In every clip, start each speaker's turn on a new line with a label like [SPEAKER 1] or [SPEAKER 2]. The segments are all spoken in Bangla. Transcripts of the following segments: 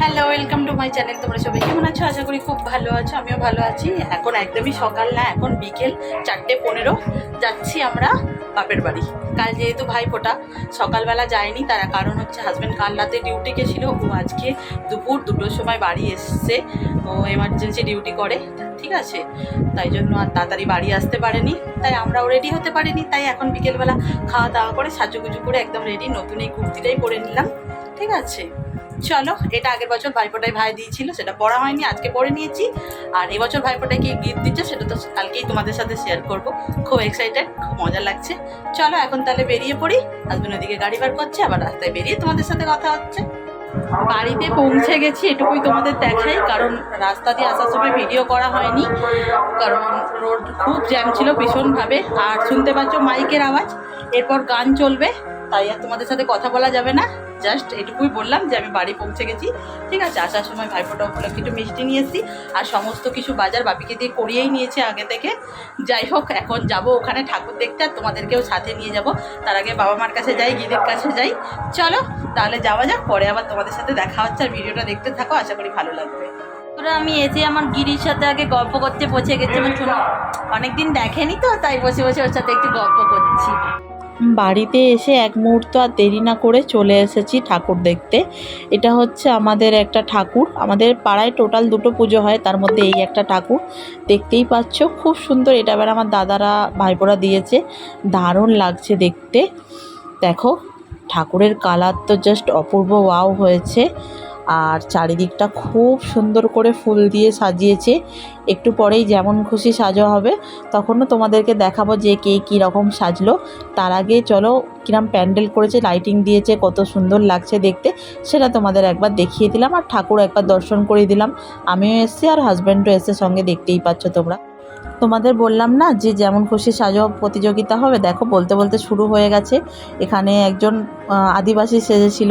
[SPEAKER 1] Hello welcome to my channel তোমরা সবাই কেমন আছো? আশা করি খুব ভালো আছো, আমিও ভালো আছি। এখন একদমই সকাল না, এখন বিকেল চারটে পনেরো। যাচ্ছি আমরা বাপের বাড়ি। কাল যেহেতু ভাই ফোটা সকালবেলা যায়নি, তারা কারণ হচ্ছে হাজব্যান্ড কাল রাতে ডিউটি গেছিল ও আজকে দুপুর দুটোর সময় বাড়ি এসছে, ও এমার্জেন্সি ডিউটি করে, ঠিক আছে? তাই জন্য আর তাড়াতাড়ি বাড়ি আসতে পারেনি, তাই আমরাও রেডি হতে পারিনি, তাই এখন বিকেলবেলা খাওয়া দাওয়া করে সাজুগুজু করে একদম রেডি নতুন এই কুর্তিটাই পরে নিলাম, ঠিক আছে? চলো, এটা আগের বছর ভাইফোঁটায় ভাই দিয়েছিল, সেটা পড়া হয়নি, আজকে পড়ে নিয়েছি। আর এবছর ভাইফোঁটায় কি গিফট দিচ্ছে, সেটা তো কালকেই তোমাদের সাথে শেয়ার করব। খুব এক্সাইটেড খুব মজা লাগছে। চলো, এখন তাহলে বেরিয়ে পড়ি। হাজবেন্ড ওদিকে গাড়ি বার করছে, আবার রাস্তায় বেরিয়ে তোমাদের সাথে কথা হচ্ছে। বাড়িতে পৌঁছে গেছি, এটুকুই তোমাদের দেখাই, কারণ রাস্তা দিয়ে আসার সময় ভিডিও করা হয়নি। কারণ রোড খুব জ্যাম ছিল ভীষণভাবে। আর শুনতে পাচ্ছ মাইকের আওয়াজ, এরপর গান চলবে। তাই আর তোমাদের সাথে কথা বলা যাবে না। জাস্ট এটুকুই বললাম যে আমি বাড়ি পৌঁছে গেছি, ঠিক আছে? আসার সময় ভাইফোঁটা উপলক্ষে একটু মিষ্টি নিয়ে এসেছি, আর সমস্ত কিছু বাজার বাপিকে দিয়ে করিয়েই নিয়েছে আগে থেকে। যাই হোক, এখন যাব ওখানে ঠাকুর দেখতে, আর তোমাদেরকেও সাথে নিয়ে যাব। তার আগে বাবা মার কাছে যাই গিদের কাছে যাই। চলো, তাহলে যাওয়া যাক, পরে আবার তোমাদের সাথে দেখা হচ্ছে, আর ভিডিওটা দেখতে থাকো, আশা করি ভালো লাগবে।
[SPEAKER 2] আমি এসে আমার গিরির সাথে আগে গল্প করতে পৌঁছে গেছে আমার অনেকদিন দেখেনি তো, তাই বসে বসে ওর সাথে একটু গল্প করছি।
[SPEAKER 3] বাড়িতে এসে এক মুহূর্ত আর দেরি না করে চলে এসেছি ঠাকুর দেখতে। এটা হচ্ছে আমাদের একটা ঠাকুর। আমাদের পাড়ায় টোটাল দুটো পুজো হয়, তার মধ্যে এই একটা ঠাকুর। দেখতেই পাচ্ছ, খুব সুন্দর। এটা এবার আমার দাদারা, ভাইপোরা দিয়েছে। দারুণ লাগছে দেখতে। দেখো, ঠাকুরের কালার তো জাস্ট অপূর্ব ওয়াও হয়েছে। আর চারিদিকটা খুব সুন্দর করে ফুল দিয়ে সাজিয়েছে। একটু পরেই যেমন খুশি সাজা হবে, তখনও তোমাদেরকে দেখাবো যে কে কী রকম সাজলো। তার আগে চলো কিরম প্যান্ডেল করেছে, লাইটিং দিয়েছে, কত সুন্দর লাগছে দেখতে। সেটা তোমাদের একবার দেখিয়ে দিলাম আর ঠাকুর একবার দর্শন করে দিলাম। আমিও এসেছি আর হাজব্যান্ডও এসে সঙ্গে, দেখতেই পাচ্ছ তোমরা। তোমাদের বললাম না যে যেমন খুশি সাজো, প্রতিযোগিতা হবে। দেখো, বলতে বলতে শুরু হয়ে গেছে। এখানে একজন আদিবাসী সেজেছিল।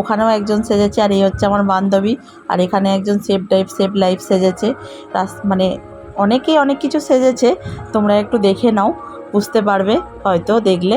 [SPEAKER 3] ওখানেও একজন সেজেছে, আর এই হচ্ছে আমার বান্ধবী। আর এখানে একজন সেফ টাইপ সেফ লাইফ সেজেছে। মানে অনেকেই অনেক কিছু সেজেছে। তোমরা একটু দেখে নাও, বুঝতে পারবে হয়তো দেখলে।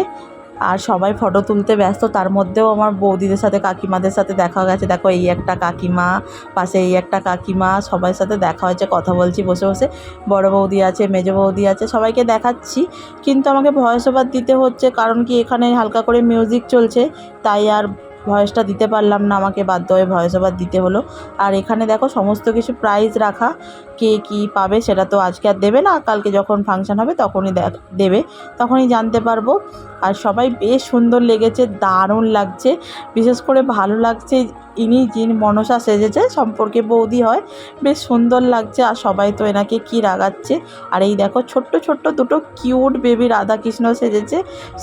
[SPEAKER 3] আর সবাই ফটো তুলতে ব্যস্ত, তার মধ্যেও আমার বৌদিদের সাথে, কাকিমাদের সাথে দেখা গেছে। দেখো, এই একটা কাকিমা, পাশে এই একটা কাকিমা, সবার সাথে দেখা হয়েছে, কথা বলছি, বসে বসে। বড় বৌদি আছে, মেজো বৌদি আছে, সবাইকে দেখাচ্ছি। কিন্তু আমাকে ভয়েস ওভার দিতে হচ্ছে, কারণ কি এখানে হালকা করে মিউজিক চলছে, তাই আর ভয়েসটা দিতে পারলাম না, আমাকে বাধ্য হয়ে ভয়েস ওভার দিতে হলো। আর এখানে দেখো সমস্ত কিছু প্রাইজ রাখা। কে কী পাবে সেটা তো আজকে আর দেবে না, কালকে যখন ফাংশন হবে তখনই দেবে। তখনই জানতে পারব। আর সবাই বেশ সুন্দর লেগেছে, দারুণ লাগছে। বিশেষ করে ভালো লাগছে, ইনি যিনি মনসা সেজেছে, সম্পর্কে বৌদি হয়, বেশ সুন্দর লাগছে। আর সবাই তো এনাকে কি রাগাচ্ছে। আর এই দেখো ছোট্ট ছোট্ট দুটো কিউট বেবি রাধাকৃষ্ণ সেজেছে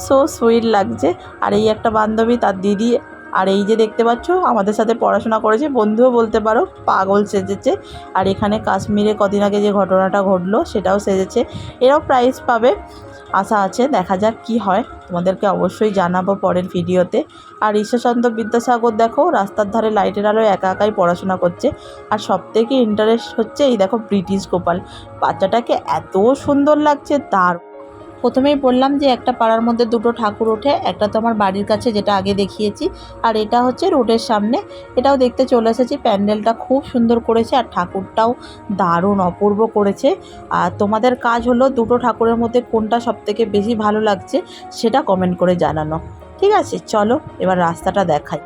[SPEAKER 3] সো সুইট লাগছে। আর এই একটা বান্ধবী তার দিদি আর এই যে দেখতে পাচ্ছ, আমাদের সাথে পড়াশোনা করেছে, বন্ধুও বলতে পারো, পাগল সেজেছে। আর এখানে কাশ্মীরে কদিন আগে যে ঘটনাটা ঘটলো, সেটাও সেজেছে। এরাও প্রাইজ পাবে, আশা আছে, দেখা যাক কি হয়। তোমাদেরকে অবশ্যই জানাব পরের ভিডিওতে। আর ঈশ্বরচন্দ্র বিদ্যাসাগর দেখো, রাস্তার ধারে লাইটের আলোয় একা একাই পড়াশোনা করছে। আর সব থেকে ইন্টারেস্ট হচ্ছে, এই দেখো ব্রিটিশ গোপাল। বাচ্চাটাকে এত সুন্দর লাগছে, তার প্রথমেই বললাম যে একটা পাড়ার মধ্যে দুটো ঠাকুর ওঠে, একটা তো আমার বাড়ির কাছে যেটা আগে দেখিয়েছি, আর এটা হচ্ছে রোডের সামনে। এটাও দেখতে চলে এসেছি, প্যান্ডেলটা খুব সুন্দর করেছে আর ঠাকুরটাও দারুণ অপূর্ব করেছে। আর তোমাদের কাজ হলো দুটো ঠাকুরের মধ্যে কোনটা সবথেকে বেশি ভালো লাগছে সেটা কমেন্ট করে জানানো। ঠিক আছে, চলো এবার রাস্তাটা দেখাই।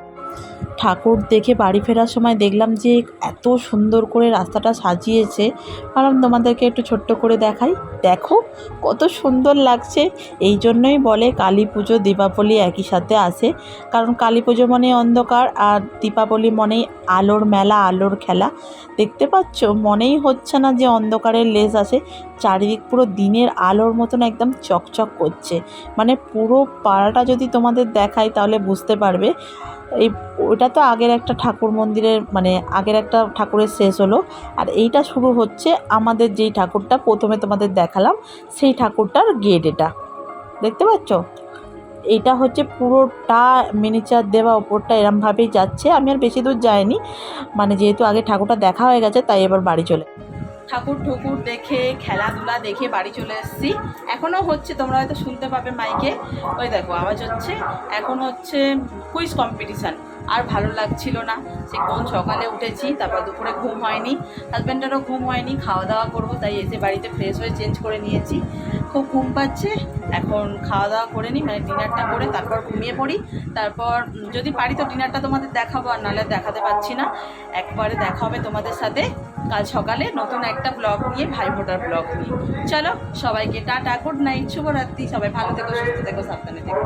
[SPEAKER 3] ঠাকুর দেখে বাড়ি ফেরার সময় দেখলাম যে এত সুন্দর করে রাস্তাটা সাজিয়েছে। ভাবলাম তোমাদেরকে একটু ছোট্ট করে দেখাই। দেখো, কত সুন্দর লাগছে। এই জন্যই বলে কালী পুজো, দীপাবলি একই সাথে আসে। কারণ কালী পুজো মানে অন্ধকার আর দীপাবলি মনেই আলোর মেলা, আলোর খেলা। দেখতে পাচ্ছ, মনেই হচ্ছে না যে অন্ধকারের লেস আছে। চারিদিক পুরো দিনের আলোর মতন একদম চকচক করছে। মানে পুরো পাড়াটা যদি তোমাদের দেখাই তাহলে বুঝতে পারবে। এই ওটা তো আগের একটা ঠাকুর মন্দিরের মানে আগের একটা ঠাকুরের শেষ হলো। আর এইটা শুরু হচ্ছে আমাদের যেই ঠাকুরটা প্রথমে তোমাদের দেখালাম, সেই ঠাকুরটার গেট এটা। দেখতে পাচ্ছ? এটা হচ্ছে পুরোটা মিনিচার দেওয়া, ওপরটা এরমভাবেই যাচ্ছে। আমি আর বেশি দূর যাইনি মানে যেহেতু আগে ঠাকুরটা দেখা হয়ে গেছে, তাই এবার বাড়ি চলে
[SPEAKER 1] ঠাকুর ঠুকুর দেখে, খেলাধুলা দেখে বাড়ি চলে এসেছি। এখনও হচ্ছে, তোমরা হয়তো শুনতে পাবে মাইকে। ওই দেখো, আওয়াজ হচ্ছে, এখন হচ্ছে কুইজ কম্পিটিশান আর ভালো লাগছিল না। সে কোন সকালে উঠেছি, তারপর দুপুরে ঘুম হয়নি। হাজব্যান্ডেরও ঘুম হয়নি খাওয়া দাওয়া করব, তাই এসে বাড়িতে ফ্রেশ হয়ে চেঞ্জ করে নিয়েছি। খুব ঘুম পাচ্ছে, এখন খাওয়া দাওয়া করে নিই মানে ডিনারটা করে তারপর ঘুমিয়ে পড়ি। তারপর যদি পারি তো ডিনারটা তোমাদের দেখাবো, আর নাহলে দেখাতে পারছি না। একবারে দেখা হবে তোমাদের সাথে কাল সকালে নতুন একটা ব্লগ নিয়ে, ভাই ফোটার ব্লগ নিয়ে। চলো, সবাইকে টাটা গুড নাইট শুভরাত্রি, সবাই ভালো থেকো, সুস্থ থেকো, সাবধানে থেকো।